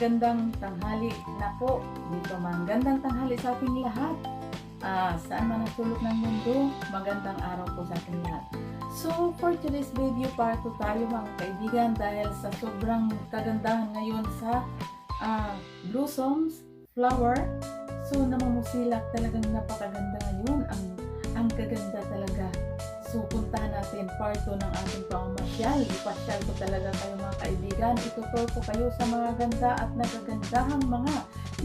magandang tanghali na po. Dito magandang tanghali sa ating lahat. Ah, saan man ang sulok ng mundo, magandang araw po sa ating lahat. So for today's video, para po tayo mga kaibigan dahil sa sobrang kagandahan ngayon sa ah, blossoms, flower. So namamusilak talagang napakaganda ngayon. Ang ang gaganda talaga. So, puntahan natin part 2 ng ating pamamasyal. Ipasyal ko talaga kayo mga kaibigan. Itutur ko kayo sa mga ganda at nagagandahang mga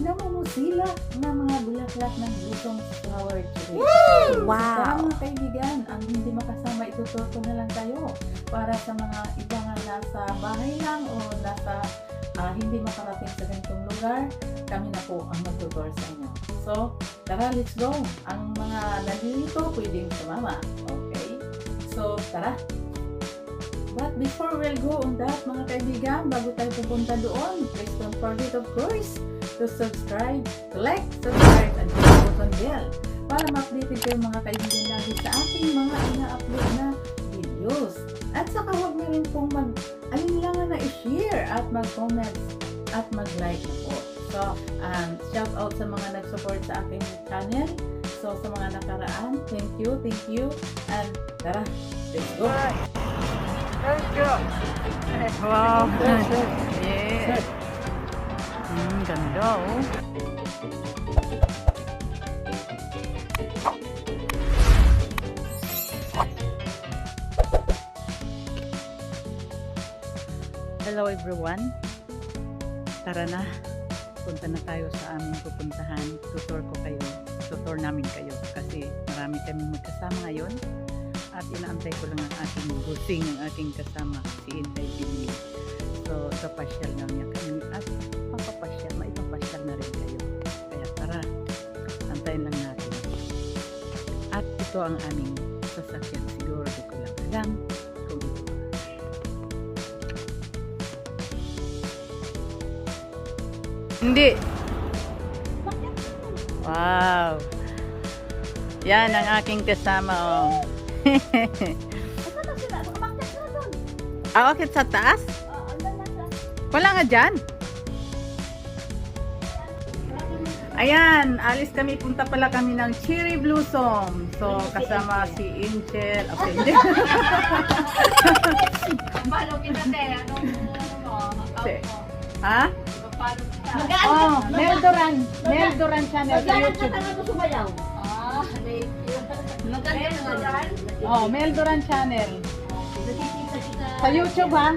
namumusilak na mga bulaklak ng blossom flower tree. So, Wow! Tara mga kaibigan, ang hindi makasama, itutur ko na lang kayo para sa mga iba nga nasa bahay lang o nasa ah, hindi makarating sa ganitong lugar, kami na po ang magtutur sa inyo. So, tara, let's go! Ang mga nandito pwedeng sumama. Okay? So, tara! But before we'll go on that, mga kaibigan, bago tayo pupunta doon, please don't forget, of course, to subscribe, like, subscribe, and hit the button bell para ma-update kayo mga kaibigan lagi sa ating mga ina-upload na videos. At saka huwag na rin pong mag alinlangan na i-share at mag-comment at mag-like po. So, um, shout out sa mga nag-support sa aking channel. So, sa mga nakaraan, thank you, thank you. And tara, let's go! Wow! Yeah! Hmm, ganda oh. Hello everyone. Tara na. Punta na tayo sa aming pupuntahan. Tutor ko kayo. Tutor namin kayo. Kasi marami kaming magkasama ngayon. At inaantay ko lang ang aking busing, ang aking kasama, si Intay Pili. So, sa pasyal na niya kami at papapasyal, maipapasyal na rin kayo. Kaya tara, antayin lang natin. At ito ang aming sasakyan. Siguro ko lang alam kung ito. Hindi. Wow. Yan ang aking kasama. Oh. ah, okay, sa taas? Wala nga dyan. Ayan, alis kami. Punta pala kami ng Cherry Blossom. So, kasama si Angel. Okay, hindi. Kita te? Anong ano? Si- ha? Paano kita? Oh, Mel Duran. Mel Duran channel sa YouTube. ka mo sumayaw? Ah, you. Magkano naman? Oh, Mel Duran channel. Nakikita kita. Sa YouTube ha.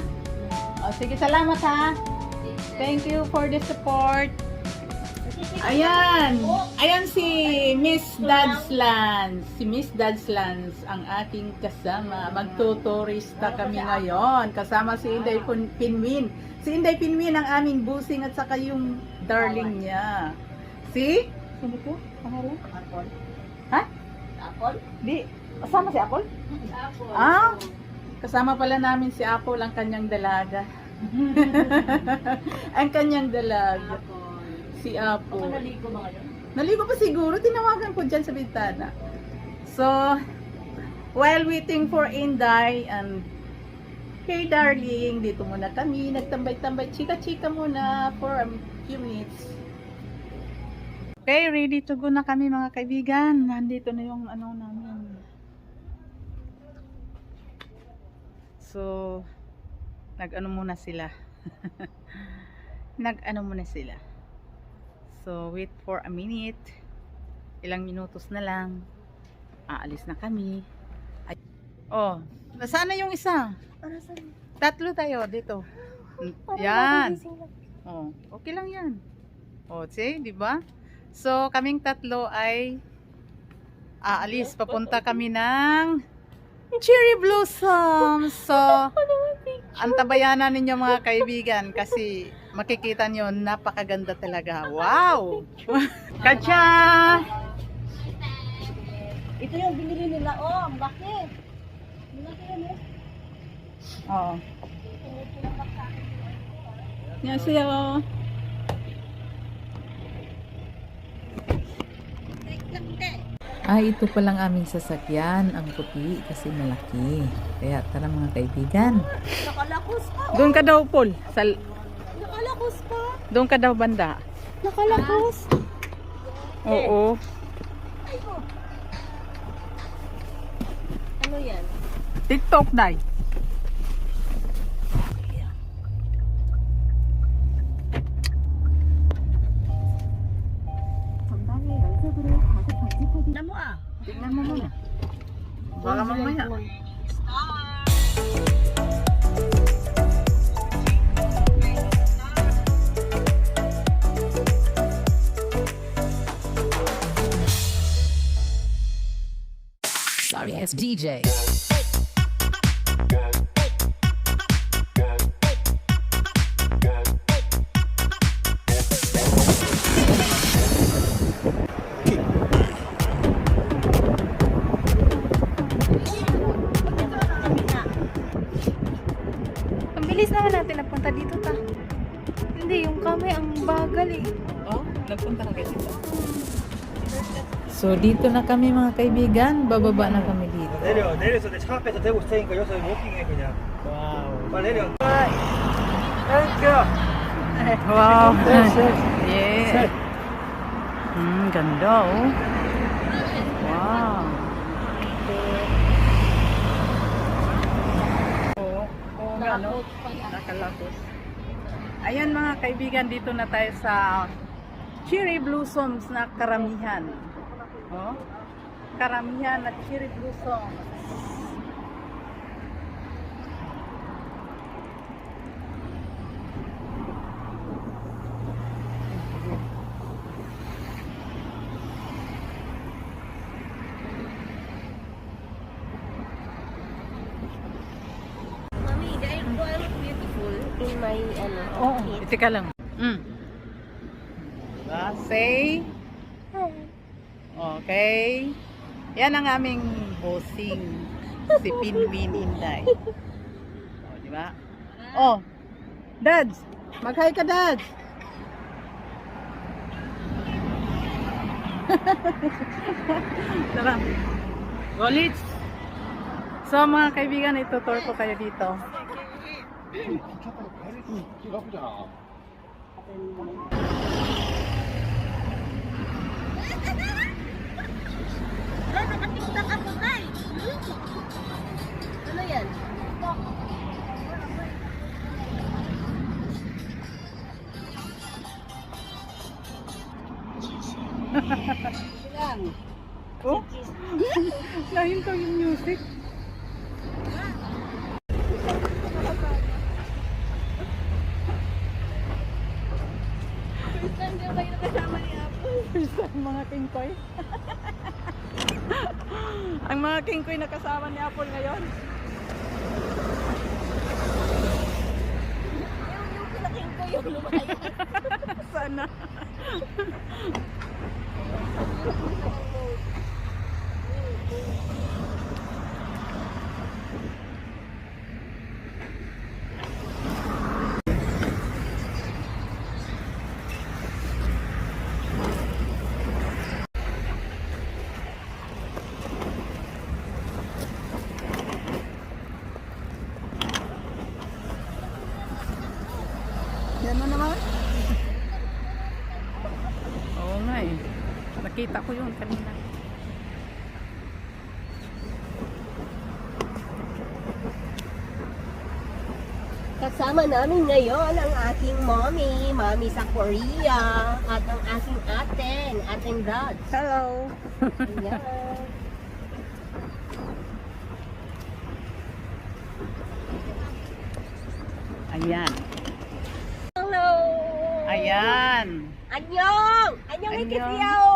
Oh, sige, salamat ha. Thank you for the support. Ayan. Ayan si Miss Dadslands. Si Miss Dadslands ang aking kasama. Magtuturista kami ngayon. Kasama si Inday Pinwin. Si Inday Pinwin ang aming busing at saka yung darling niya. Si? Sino ko? Pangalan? Apple. Ha? Apple? Di. Kasama si Apple? Apple. Ah? Kasama pala namin si Apple ang kanyang dalaga. ang kanyang dalaga. Si Ako Apple. naligo ba ngayon? Naligo pa siguro, tinawagan ko dyan sa bintana. So, while waiting for Inday and Hey darling, dito muna kami, nagtambay-tambay, chika-chika muna for a few minutes. Okay, ready to go na kami mga kaibigan. Nandito na yung ano namin. So, nag-ano muna sila. nag-ano muna sila. So, wait for a minute. Ilang minutos na lang. Aalis na kami. Ay oh, nasaan na yung isa? Tatlo tayo dito. Yan. Oh, okay lang yan. Oh, see, di ba? So, kaming tatlo ay aalis. Papunta kami ng Cherry Blossom. So, antabayanan ninyo mga kaibigan kasi makikita nyo napakaganda talaga. Wow! Kacha! Ito yung binili nila. Oh, ang laki. Ang laki yan eh. Oo. 안녕하세요. Ah, ito palang aming sasakyan, ang puti kasi malaki. Kaya tara mga kaibigan. Nakalakos pa. Doon ka daw, Paul. Sa, Nakalakos pa. doon ka daw banda. Nakalakos. Oo. Ay, oh. Ano yan? TikTok, Day. Tignan mo ah. Tingnan mo muna. Baka mamaya. Ass DJ. Ang bilis naman natin napunta dito ta. Hindi, yung kami ang bagal eh. Oh, nagpunta na kayo dito. So dito na kami mga kaibigan, bababa na kami dito. 내려 내려서 내 차 앞에서 대고 있을 테니까 여기서 워킹해 그냥 와우 빨리 내려 Wow. yeah. Hmm, ganda oh. Wow. Oo, oo nga no. Nakalakos. Ayan mga kaibigan, dito na tayo sa cherry blossoms na karamihan. Oh? Karamihan na cherry in my ano, Oo, outfit. itika lang. Mm. Diba? Say. Okay. Yan ang aming bossing. Si Pinwin Inday. O, di ba? Oh, Dads! Mag-hi ka, Dads! Tara. Golits! So mga kaibigan, itutur ko kayo dito. Ah, nakatiktak ako, tay. Ano yan? Lang. Oh? Nahinto yung music. Mga kingkoy na kasama ni Apple ngayon. Yung, yung pinaking ko yung lumayan. Sana. Yan na naman. Oo nga eh. Nakita ko yun kanina. Kasama namin ngayon ang aking mommy, mommy sa Korea, at ang aking aten, ating dad. Hello! Ayan. Ayan. Hello! Ayan. Anyong! Anyong Annyeong. ikisiyaw!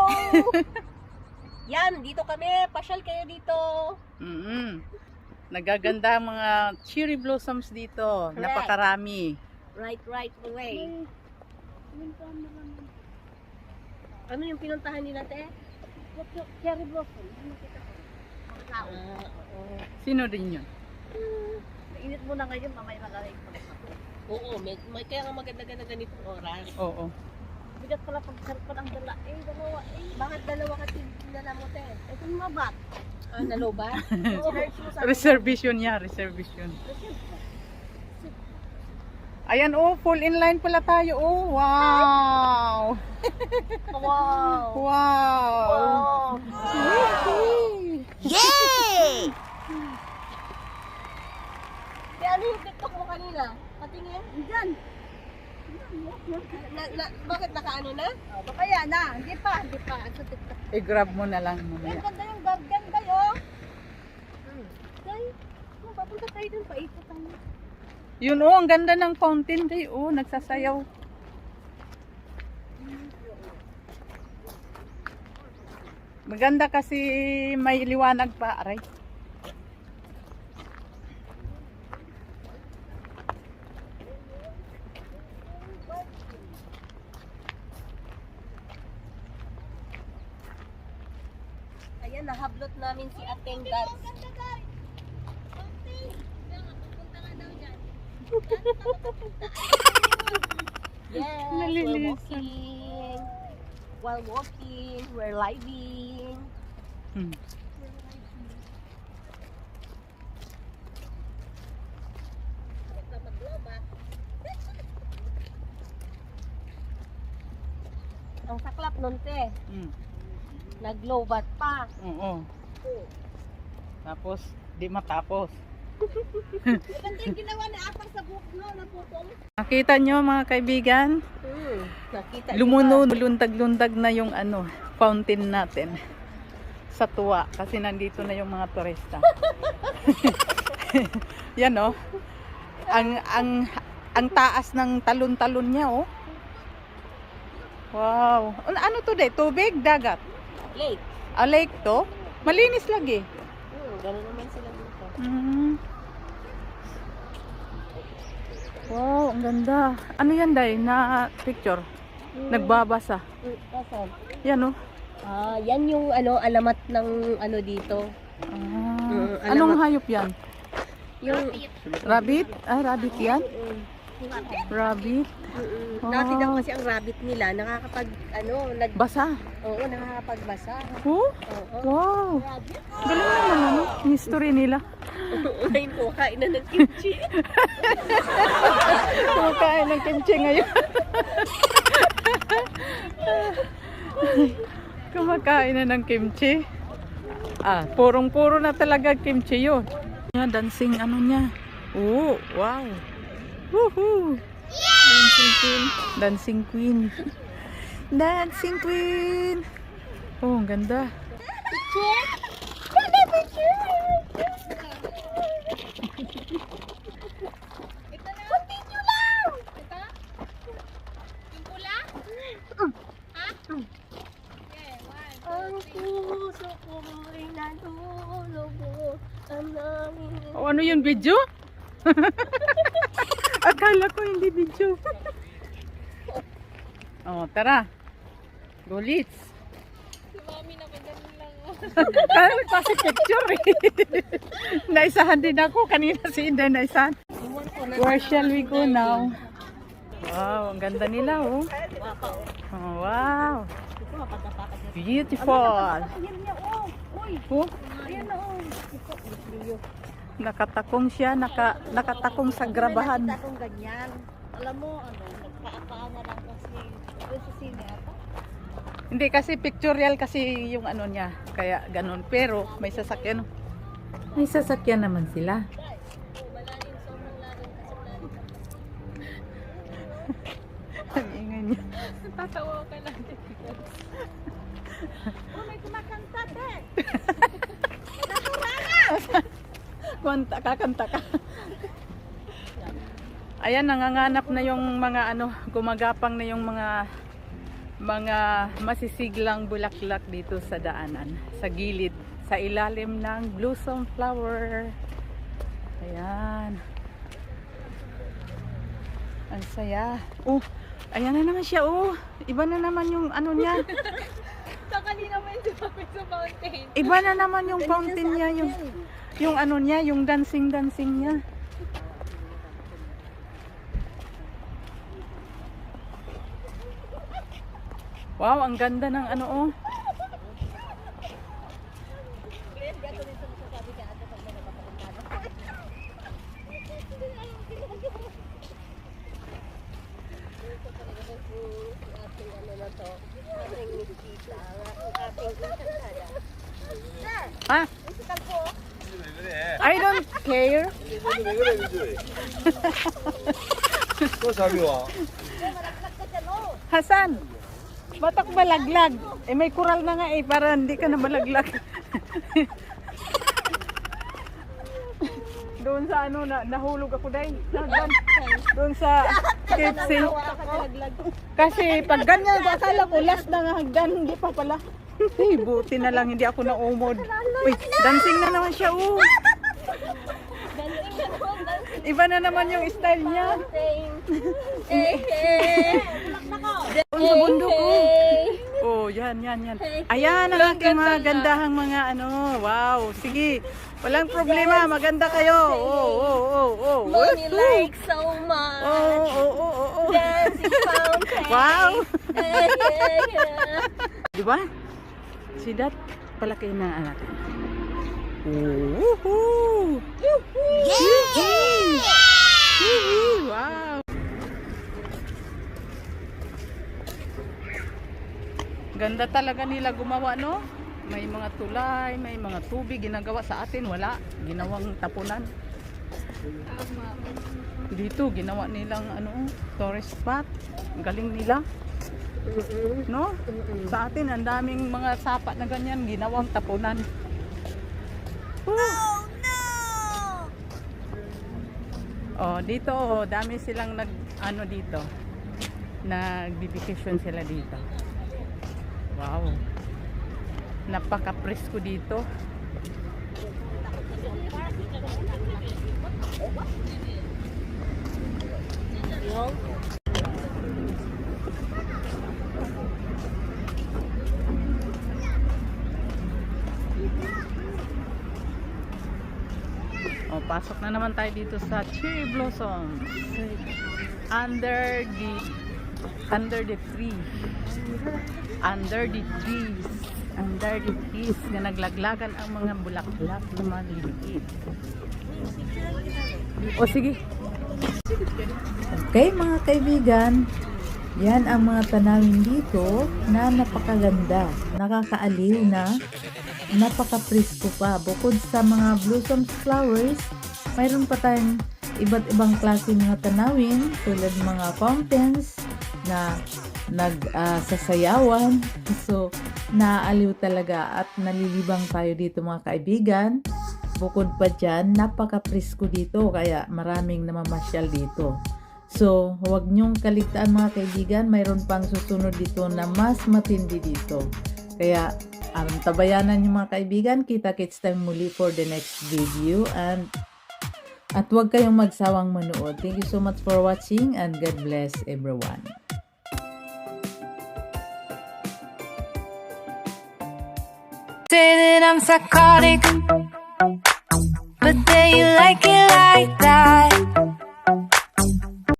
Yan, dito kami. Pasyal kayo dito. Mm Nagaganda ang mga cherry blossoms dito. Correct. Napakarami. Right, right away. Ano yung pinuntahan nila, te? Cherry blossom. Kita ko? Ah, oo. Sino din yun? Mainit muna ngayon, mamaya magaling pa. Oo, may, may kaya nga maganda-ganda ganitong oras. Oo. Bigat pala pag sarpan ang dala. Eh, dalawa eh. Bakit dalawa ka tinala mo, te? Eh, kung mabat. Ah, sa Reservation niya, reservation. Ayan oh, full in line pala tayo oh. Wow! Wow! Wow! Wow! Yay! Kaya ano yung TikTok mo kanina? Patingin? Diyan. Na, na, bakit nakaano na? Oh, baka yan na. Hindi pa, hindi pa. Sa TikTok. I-grab mo na lang Ang mamaya. ganda yung garden kayo. Hmm. Day, kung papunta tayo dun, paikot tayo. Yun oh, ang ganda ng fountain day oh, nagsasayaw. Maganda kasi may liwanag pa, aray. Ayan, nahablot namin si attendance. Yes, we're walking. While walking, we're living. Hmm. Ang saklap nun, te. Hmm. Nag-lowbat pa. Oo. Tapos, di matapos. Yung ginawa ni Apang sa book, no? Na photo. Nakita nyo mga kaibigan, Hmm, nakita niyo lumunod, lundag-lundag na yung ano, fountain natin. Sa tuwa, kasi nandito na yung mga turista. Yan oh. Ang, ang, ang taas ng talon-talon niya oh. Wow. Ano, ano to de? Tubig? Dagat? Ba? Late. A lake to? Malinis lagi. Hmm, gano'n naman sila dito. Mm. Wow, ang ganda. Ano yan, Day? Na picture? Nagbabasa. Hmm, Kasan? Yan, oh. Ah, yan yung ano alamat ng ano dito. Ah, Mm, anong hayop yan? Yung Rabbit? Ah, rabbit yan? Mm, Rabbit? mm, Ah. Dati daw kasi ang rabbit nila nakakapag ano nag Basa? Oo, nakakapagbasa. Oh, Oo. wow. Galing naman, ano? History nila. Ngayon po kain na ng kimchi. Kumakain ng kimchi ngayon. Kumakain na ng kimchi. Ah, purong-puro na talaga kimchi yun. Dancing ano niya. Oh, wow. Woohoo! Dancing queen. Dancing queen. Dancing queen. Oh, ang ganda. Natulog ang namin. Oh, ano yun, video? Akala ko hindi video. oh, tara. Gulits. Si mami na lang. Kaya kasi picture eh. naisahan din ako. Kanina si Inday naisahan. Where shall we go now? Wow, ang ganda nila oh. Oh, wow. Beautiful. Oh. Nakatakong siya, naka, nakatakong sa grabahan. Akong ganyan. Alam mo, ano, nagpaapaan na lang kasi doon sa sine ata. Hindi kasi pictorial kasi yung ano niya, kaya ganun. Pero may sasakyan. May sasakyan naman sila. Ang ingay niya. Oh, may kumakanta, te. Kanta, kakanta ka. Ayan, nanganganap na yung mga ano, gumagapang na yung mga mga masisiglang bulaklak dito sa daanan, sa gilid, sa ilalim ng blossom flower. Ayan. Ang saya. Oh, ayan na naman siya. Oh, iba na naman yung ano niya. Sa kanina mo yung sa fountain. Iba na naman yung fountain niya, yung yung ano niya, yung dancing dancing niya. Wow, ang ganda ng ano oh. Ah, I don't care? Hasan, batak balaglag. Eh may kural na nga eh para hindi ka na balaglag. Doon sa ano na nahulog ako dai. Doon sa tipsy. Kasi pag ganyan akala ko last na nga hagdan hindi pa pala. Ay, buti na lang hindi ako naumod. Uy, dancing na naman siya. Oh. Iba na naman yung style niya. Doon sa bundok ko. Oh, yan, yan, yan. Ayan ang aking mga gandahang mga ano. Wow, sige. Walang problema, maganda kayo. Oh, oh, oh, oh. Mommy Woohoo! like so much. Oh, oh, oh, oh, oh. Dancing fountain. Wow! Yeah, yeah, yeah. Di ba? Si Dat, palaki na ang natin. Woohoo! Yay! Wow! Ganda talaga nila gumawa, no? May mga tulay, may mga tubig ginagawa sa atin, wala. Ginawang tapunan. Dito, ginawa nilang ano, tourist spot. Galing nila. No? Sa atin, ang daming mga sapa na ganyan, ginawang tapunan. Oh, Oh, dito, oh, dami silang nag, ano dito, nagbibikasyon sila dito. Wow. Napaka-presko dito. Yung pasok na naman tayo dito sa Cherry Blossoms. Under the under the tree. Under the trees. Under the trees na naglaglagan ang mga bulaklak na maliliit. O sige. Okay mga kaibigan, yan ang mga tanawin dito na napakaganda, nakakaaliw na, napaka-presko pa. Bukod sa mga blossoms flowers, mayroon pa tayong iba't ibang klase mga tanawin tulad mga fountains na nagsasayawan. so, naaaliw talaga at nalilibang tayo dito mga kaibigan. Bukod pa dyan, napaka-presko dito kaya maraming namamasyal dito. So, huwag niyong kaligtaan mga kaibigan, mayroon pang susunod dito na mas matindi dito. Kaya, um, tabayanan niyo mga kaibigan, kita-kits tayo muli for the next video and at huwag kayong magsawang manood. Thank you so much for watching and God bless everyone. Say that I'm psychotic, but then you like it like that.